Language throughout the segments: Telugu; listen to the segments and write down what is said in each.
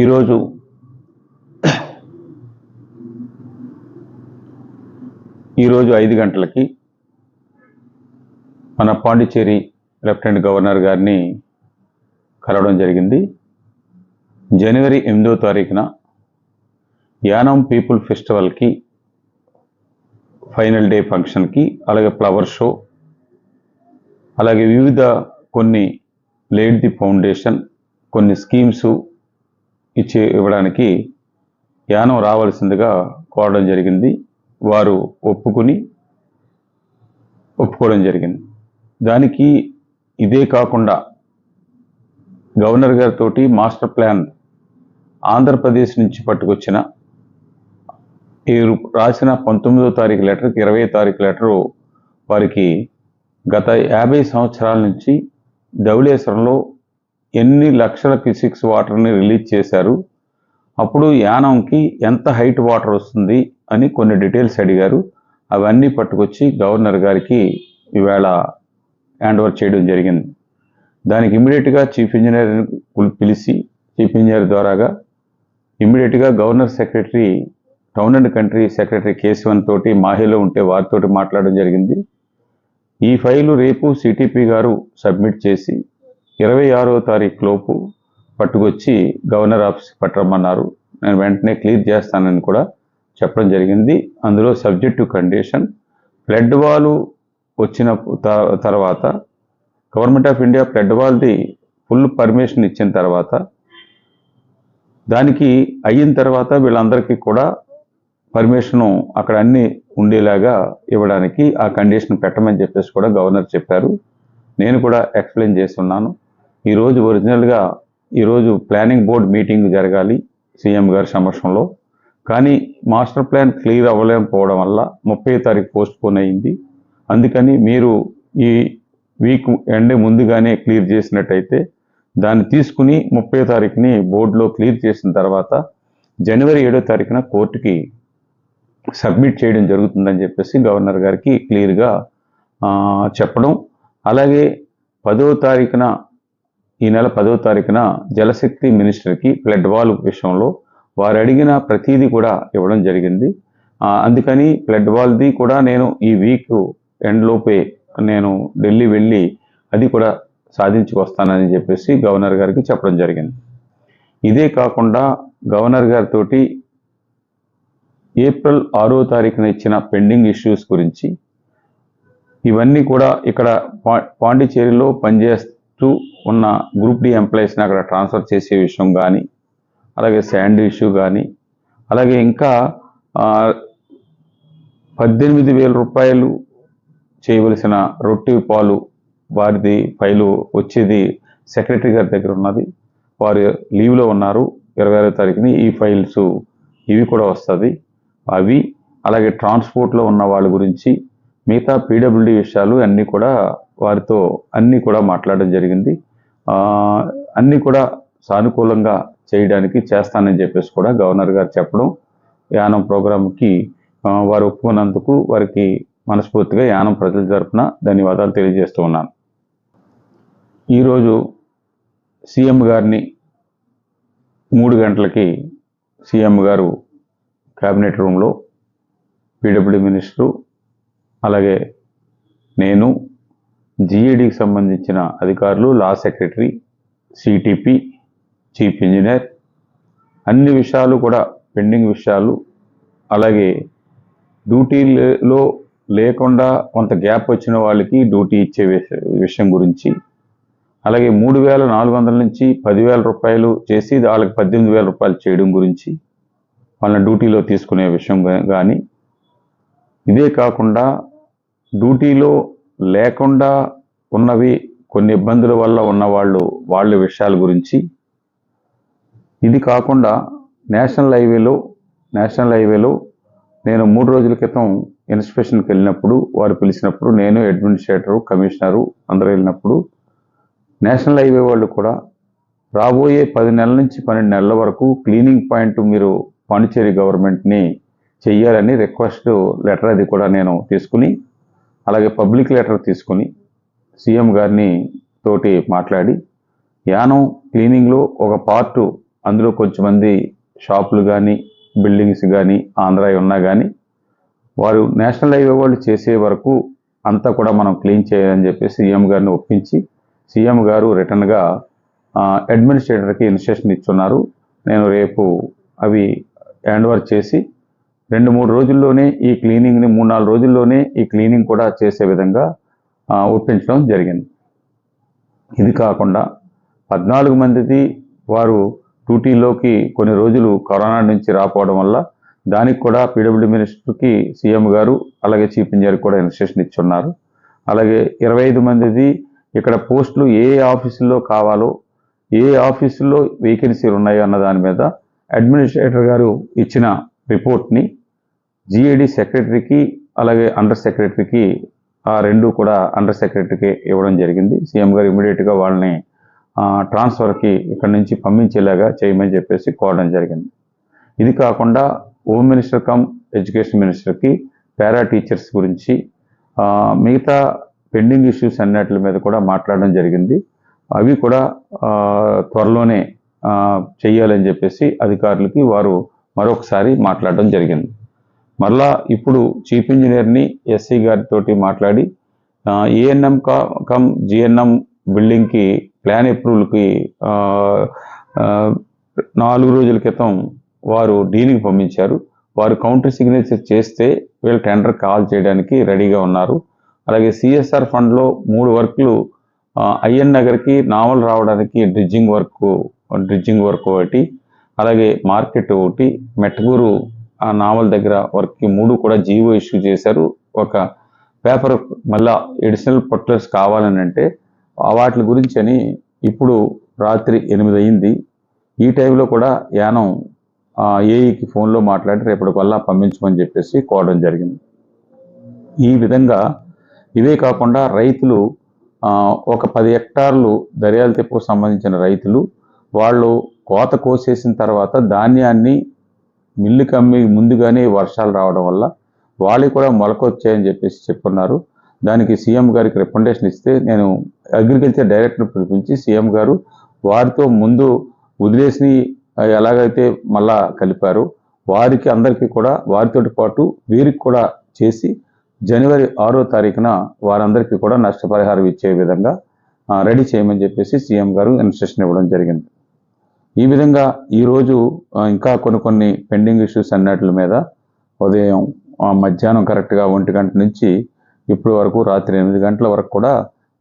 ఈరోజు ఈరోజు ఐదు గంటలకి మన పాండిచ్చేరి లెఫ్టినెంట్ గవర్నర్ గారిని కలవడం జరిగింది. జనవరి ఎనిమిదో తారీఖున యానం పీపుల్ ఫెస్టివల్కి ఫైనల్ డే ఫంక్షన్కి అలాగే ఫ్లవర్ షో అలాగే వివిధ కొన్ని లేడ్ ది ఫౌండేషన్ కొన్ని స్కీమ్స్ ఇచ్చి ఇవ్వడానికి యానం రావాల్సిందిగా కోరడం జరిగింది. వారు ఒప్పుకుని ఒప్పుకోవడం జరిగింది. దానికి ఇదే కాకుండా గవర్నర్ గారితో మాస్టర్ ప్లాన్ ఆంధ్రప్రదేశ్ నుంచి పట్టుకొచ్చిన ఈ రాసిన పంతొమ్మిదో తారీఖు లెటర్కి ఇరవై తారీఖు లెటరు వారికి గత యాభై సంవత్సరాల నుంచి ధవళేశ్వరంలో ఎన్ని లక్షల క్యూసిక్స్ వాటర్ని రిలీజ్ చేశారు? అప్పుడు యానంకి ఎంత హైట్ వాటర్ వస్తుంది అని కొన్ని డీటెయిల్స్ అడిగారు. అవన్నీ పట్టుకొచ్చి గవర్నర్ గారికి ఈవేళ హ్యాండ్ ఓవర్ చేయడం జరిగింది. దానికి ఇమీడియట్గా చీఫ్ ఇంజనీర్ పిలిచి చీఫ్ ఇంజనీర్ ద్వారాగా ఇమీడియట్గా governor secretary town and country secretary Keshavan తోటి మాహిలో ఉంటే వారితోటి మాట్లాడడం జరిగింది. ఈ ఫైలు రేపు సిటీపీ గారు సబ్మిట్ చేసి ఇరవై ఆరో తారీఖు లోపు పట్టుకొచ్చి గవర్నర్ ఆఫీస్కి పట్టరమ్మన్నారు. నేను వెంటనే క్లియర్ చేస్తానని కూడా చెప్పడం జరిగింది. అందులో సబ్జెక్టు కండిషన్ ఫ్లడ్ వాల్ వచ్చిన త- తర్వాత గవర్నమెంట్ ఆఫ్ ఇండియా ఫ్లడ్ వాల్ది ఫుల్ పర్మిషన్ ఇచ్చిన తర్వాత దానికి అయిన తర్వాత వీళ్ళందరికీ కూడా పర్మిషను అక్కడ అన్ని ఉండేలాగా ఇవ్వడానికి ఆ కండిషన్ పెట్టమని చెప్పేసి కూడా గవర్నర్ చెప్పారు. నేను కూడా ఎక్స్ప్లెయిన్ చేస్తున్నాను. ఈరోజు ఒరిజినల్గా ఈరోజు ప్లానింగ్ బోర్డ్ మీటింగ్ జరగాలి సీఎం గారి సమక్షంలో. కానీ మాస్టర్ ప్లాన్ క్లియర్ అవ్వలేకపోవడం వల్ల ముప్పై తారీఖు పోస్ట్ పోన్ అయింది. అందుకని మీరు ఈ వీక్ ఎండ్ ముందుగానే క్లియర్ చేసినట్టయితే దాన్ని తీసుకుని ముప్పై తారీఖుని బోర్డులో క్లియర్ చేసిన తర్వాత జనవరి ఏడో తారీఖున కోర్టుకి సబ్మిట్ చేయడం జరుగుతుందని చెప్పేసి గవర్నర్ గారికి క్లియర్గా చెప్పడం. అలాగే పదో తారీఖున ఈ నెల పదో తారీఖున జలశక్తి మినిస్టర్కి ఫ్లడ్ వాల్ విషయంలో వారు అడిగిన ప్రతీది కూడా ఇవ్వడం జరిగింది. అందుకని ఫ్లడ్ వాల్ది కూడా నేను ఈ వీక్ ఎండ్లోపే నేను ఢిల్లీ వెళ్ళి అది కూడా సాధించుకొస్తానని చెప్పేసి గవర్నర్ గారికి చెప్పడం జరిగింది. ఇదే కాకుండా గవర్నర్ గారితో ఏప్రిల్ ఆరో తారీఖున ఇచ్చిన పెండింగ్ ఇష్యూస్ గురించి ఇవన్నీ కూడా ఇక్కడ పా- పాండిచేరిలో పనిచేస్తూ టూ ఉన్న గ్రూప్ డి ఎంప్లాయీస్ని అక్కడ ట్రాన్స్ఫర్ చేసే విషయం కానీ అలాగే శాండ్ ఇష్యూ కానీ అలాగే ఇంకా పద్దెనిమిది వేల రూపాయలు చేయవలసిన రొట్టె పాలు వారిది ఫైలు వచ్చేది సెక్రటరీ గారి దగ్గర ఉన్నది. వారు లీవ్లో ఉన్నారు. ఇరవై ఆరో తారీఖుని ఈ ఫైల్స్ ఇవి కూడా వస్తుంది. అవి అలాగే ట్రాన్స్పోర్ట్లో ఉన్న వాళ్ళ గురించి మిగతా పీడబ్ల్యూడి విషయాలు అన్నీ కూడా వారితో అన్నీ కూడా మాట్లాడడం జరిగింది. అన్నీ కూడా సానుకూలంగా చేయడానికి చేస్తానని చెప్పేసి కూడా గవర్నర్ గారు చెప్పడం యానం ప్రోగ్రాంకి వారు ఒప్పుకున్నందుకు వారికి మనస్ఫూర్తిగా యానం ప్రజల తరపున ధన్యవాదాలు తెలియజేస్తూ ఉన్నాను. ఈరోజు సీఎం గారిని మూడు గంటలకి సీఎం గారు క్యాబినెట్ రూమ్లో పీడబ్ల్యూ మినిస్టరు అలాగే నేను జీఈడికి సంబంధించిన అధికారులు law secretary CTP chief engineer అన్ని విషయాలు కూడా పెండింగ్ విషయాలు. అలాగే డ్యూటీలో లేకుండా కొంత గ్యాప్ వచ్చిన వాళ్ళకి డ్యూటీ ఇచ్చే విష- విషయం గురించి. అలాగే మూడు వేల నాలుగు వందల నుంచి పదివేల రూపాయలు చేసి వాళ్ళకి పద్దెనిమిది వేల రూపాయలు చేయడం గురించి వాళ్ళని డ్యూటీలో తీసుకునే విషయం కానీ ఇదే కాకుండా డ్యూటీలో లేకుండా ఉన్నవి కొన్ని ఇబ్బందుల వల్ల ఉన్నవాళ్ళు వాళ్ళ విషయాల గురించి. ఇది కాకుండా నేషనల్ హైవేలో నేషనల్ హైవేలో నేను మూడు రోజుల క్రితం ఇన్స్పెక్షన్కి వెళ్ళినప్పుడు వారు పిలిచినప్పుడు నేను అడ్మినిస్ట్రేటరు కమిషనరు అందరూ వెళ్ళినప్పుడు నేషనల్ హైవే వాళ్ళు కూడా రాబోయే పది నెలల నుంచి పన్నెండు నెలల వరకు క్లీనింగ్ పాయింట్ మీరు పాండిచేరి గవర్నమెంట్ని చెయ్యాలని రిక్వెస్ట్ లెటర్ అది కూడా నేను తీసుకుని అలాగే పబ్లిక్ లెటర్ తీసుకుని సీఎం గారిని తోటి మాట్లాడి యానం క్లీనింగ్లో ఒక పార్ట్ అందులో కొంచెమంది షాపులు కానీ బిల్డింగ్స్ కానీ ఆంధ్ర ఉన్నా కానీ వారు నేషనల్ హైవే వాళ్ళు చేసే వరకు అంతా కూడా మనం క్లీన్ చేయాలని చెప్పి సీఎం గారిని ఒప్పించి సీఎం గారు రిటర్న్గా అడ్మినిస్ట్రేటర్కి ఇన్స్ట్రక్షన్ ఇచ్చున్నారు. నేను రేపు అవి హ్యాండ్ ఓవర్ చేసి రెండు మూడు రోజుల్లోనే ఈ క్లీనింగ్ని మూడు నాలుగు రోజుల్లోనే ఈ క్లీనింగ్ కూడా చేసే విధంగా ఒప్పించడం జరిగింది. ఇది కాకుండా పద్నాలుగు మందిది వారు డ్యూటీలోకి కొన్ని రోజులు కరోనా నుంచి రాకపోవడం వల్ల దానికి కూడా పీడబ్ల్యూ మినిస్టర్కి సీఎం గారు అలాగే చీఫ్ ఇంజనీర్ కూడా ఇన్స్ట్రక్షన్ ఇచ్చున్నారు. అలాగే ఇరవై ఐదు మందిది ఇక్కడ పోస్టులు ఏ ఆఫీసుల్లో కావాలో ఏ ఆఫీసుల్లో వేకెన్సీలు ఉన్నాయో అన్న దాని మీద అడ్మినిస్ట్రేటర్ గారు ఇచ్చిన రిపోర్ట్ని జిఏడి సెక్రటరీకి అలాగే అండర్ సెక్రటరీకి ఆ రెండు కూడా అండర్ సెక్రటరీకి ఇవ్వడం జరిగింది. సీఎం గారు ఇమీడియట్గా వాళ్ళని ట్రాన్స్ఫర్కి ఇక్కడ నుంచి పంపించేలాగా చేయమని చెప్పేసి కోరడం జరిగింది. ఇది కాకుండా హోమ్ మినిస్టర్ కమ్ ఎడ్యుకేషన్ మినిస్టర్కి పారా టీచర్స్ గురించి మిగతా పెండింగ్ ఇష్యూస్ అన్నిటి మీద కూడా మాట్లాడడం జరిగింది. అవి కూడా త్వరలోనే చేయాలని చెప్పేసి అధికారులకి వారు మరొకసారి మాట్లాడడం జరిగింది. మరలా ఇప్పుడు చీఫ్ ఇంజనీర్ని ఎస్సీ గారితో మాట్లాడి ఏఎన్ఎం కమ్ జిఎన్ఎం బిల్డింగ్కి ప్లాన్ అప్రూవల్కి నాలుగు రోజుల క్రితం వారు డీల్కి పంపించారు. వారు కౌంటర్ సిగ్నేచర్ చేస్తే వీళ్ళు టెండర్ కాల్ చేయడానికి రెడీగా ఉన్నారు. అలాగే సిఎస్ఆర్ ఫండ్లో మూడు వర్క్లు ఐఎన్ నగర్కి నావల్ రావడానికి డ్రిడ్జింగ్ వర్క్ డ్రిడ్జింగ్ వర్క్ ఒకటి అలాగే మార్కెట్ ఒకటి మెట్గూరు ఆ నావల్ దగ్గర వర్క్కి మూడు కూడా జీవో ఇష్యూ చేశారు. ఒక పేపర్ మళ్ళా ఎడిషనల్ పొట్లర్స్ కావాలని అంటే వాటి గురించి అని ఇప్పుడు రాత్రి ఎనిమిది అయింది. ఈ టైంలో కూడా యానం ఏఈకి ఫోన్లో మాట్లాడి రేపటి వల్ల పంపించమని చెప్పేసి కోవడం జరిగింది. ఈ విధంగా ఇవే కాకుండా రైతులు ఒక పది హెక్టార్లు దర్యాల తిప్పుకు సంబంధించిన రైతులు వాళ్ళు కోత కోసేసిన తర్వాత ధాన్యాన్ని మిల్లుకి కమ్మి ముందుగానే వర్షాలు రావడం వల్ల వాళ్ళకి కూడా మొలకొచ్చాయని చెప్పేసి చెప్పున్నారు. దానికి సీఎం గారికి రికమెండేషన్ ఇస్తే నేను అగ్రికల్చర్ డైరెక్టర్ పిలిపించి సీఎం గారు వారితో ముందు వదిలేసి ఎలాగైతే మళ్ళా కలిపారు వారికి అందరికీ కూడా వారితో పాటు వీరికి కూడా చేసి జనవరి ఆరో తారీఖున వారందరికీ కూడా నష్టపరిహారం ఇచ్చే విధంగా రెడీ చేయమని చెప్పేసి సీఎం గారు ఇన్స్ట్రక్షన్ ఇవ్వడం జరిగింది. ఈ విధంగా ఈరోజు ఇంకా కొన్ని కొన్ని పెండింగ్ ఇష్యూస్ అన్నట్ల మీద ఉదయం మధ్యాహ్నం కరెక్ట్గా ఒంటి గంట నుంచి ఇప్పటి వరకు రాత్రి ఎనిమిది గంటల వరకు కూడా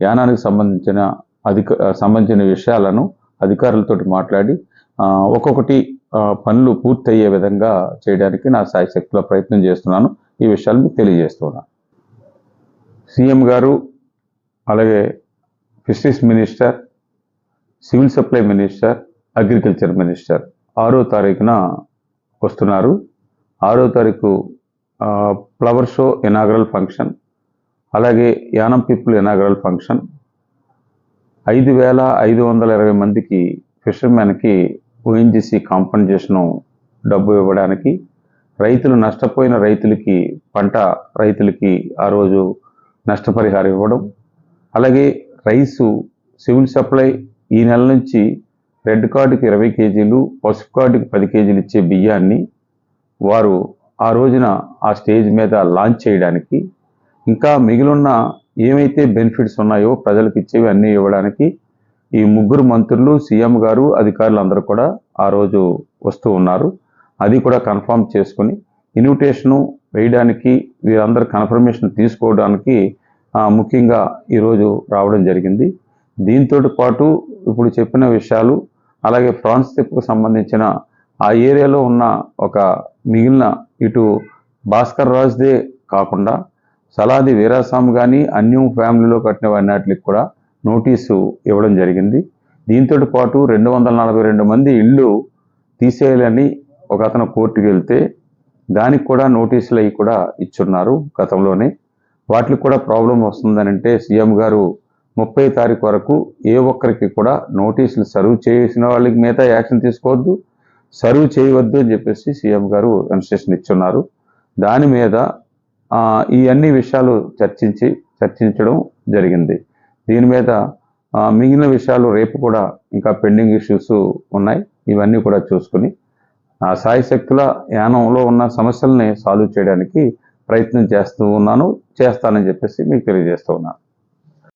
యానానికి సంబంధించిన అధిక సంబంధించిన విషయాలను అధికారులతోటి మాట్లాడి ఒక్కొక్కటి పనులు పూర్తయ్యే విధంగా చేయడానికి నా సాయశక్తిలో ప్రయత్నం చేస్తున్నాను. ఈ విషయాలు మీకు తెలియజేస్తున్నాను సీఎం గారు అలాగే fisheries minister civil supply minister agriculture minister ఆరో తారీఖున వస్తున్నారు. ఆరో తారీఖు ఫ్లవర్ షో ఎనాగరల్ ఫంక్షన్ అలాగే యానం పీపుల్ ఎనాగరల్ ఫంక్షన్. ఐదు వేల ఐదు వందల ఇరవై మందికి ఫిషర్మెన్కి ఓఎన్జిసి కాంపన్సేషను డబ్బు ఇవ్వడానికి రైతులు నష్టపోయిన రైతులకి పంట రైతులకి ఆ రోజు నష్టపరిహారం ఇవ్వడం అలాగే రైసు సివిల్ సప్లై ఈ నెల నుంచి రెడ్ కార్డుకి ఇరవై కేజీలు పసుపు కార్డుకి పది కేజీలు ఇచ్చే బియ్యాన్ని వారు ఆ రోజున ఆ స్టేజ్ మీద లాంచ్ చేయడానికి ఇంకా మిగిలిన ఏమైతే బెనిఫిట్స్ ఉన్నాయో ప్రజలకు ఇచ్చేవి అన్నీ ఇవ్వడానికి ఈ ముగ్గురు మంత్రులు సీఎం గారు అధికారులు అందరూ కూడా ఆ రోజు వస్తూ ఉన్నారు. అది కూడా కన్ఫర్మ్ చేసుకుని ఇన్విటేషను వేయడానికి వీరందరూ కన్ఫర్మేషన్ తీసుకోవడానికి ముఖ్యంగా ఈరోజు రావడం జరిగింది. దీంతో పాటు ఇప్పుడు చెప్పిన విషయాలు అలాగే ఫ్రాన్స్ తిప్పుకు సంబంధించిన ఆ ఏరియాలో ఉన్న ఒక మిగిలిన ఇటు భాస్కర్ రాజ్దే కాకుండా సలాది వీరాస్వామి కానీ అన్యం ఫ్యామిలీలో కట్టిన వాటికి కూడా నోటీసు ఇవ్వడం జరిగింది. దీంతో పాటు రెండు వందల నలభై రెండు మంది ఇళ్ళు తీసేయాలని ఒక అతను కోర్టుకి వెళ్తే దానికి కూడా నోటీసులు అవి కూడా ఇచ్చున్నారు గతంలోనే. వాటికి కూడా ప్రాబ్లం వస్తుందని అంటే సీఎం గారు ముప్పై తారీఖు వరకు ఏ ఒక్కరికి కూడా నోటీసులు సర్వ్ చేసిన వాళ్ళకి మిగతా యాక్షన్ తీసుకోవద్దు సర్వ్ చేయవద్దు అని చెప్పేసి సీఎం గారు ఇన్స్ట్రక్షన్ ఇచ్చున్నారు. దాని మీద ఈ అన్ని విషయాలు చర్చించి చర్చించడం జరిగింది. దీని మీద మిగిలిన విషయాలు రేపు కూడా ఇంకా పెండింగ్ ఇష్యూస్ ఉన్నాయి. ఇవన్నీ కూడా చూసుకుని ఆ సాయశక్తుల యానంలో ఉన్న సమస్యల్ని సాల్వ్ చేయడానికి ప్రయత్నం చేస్తూ ఉన్నాను చేస్తానని చెప్పేసి మీకు తెలియజేస్తూ ఉన్నాను.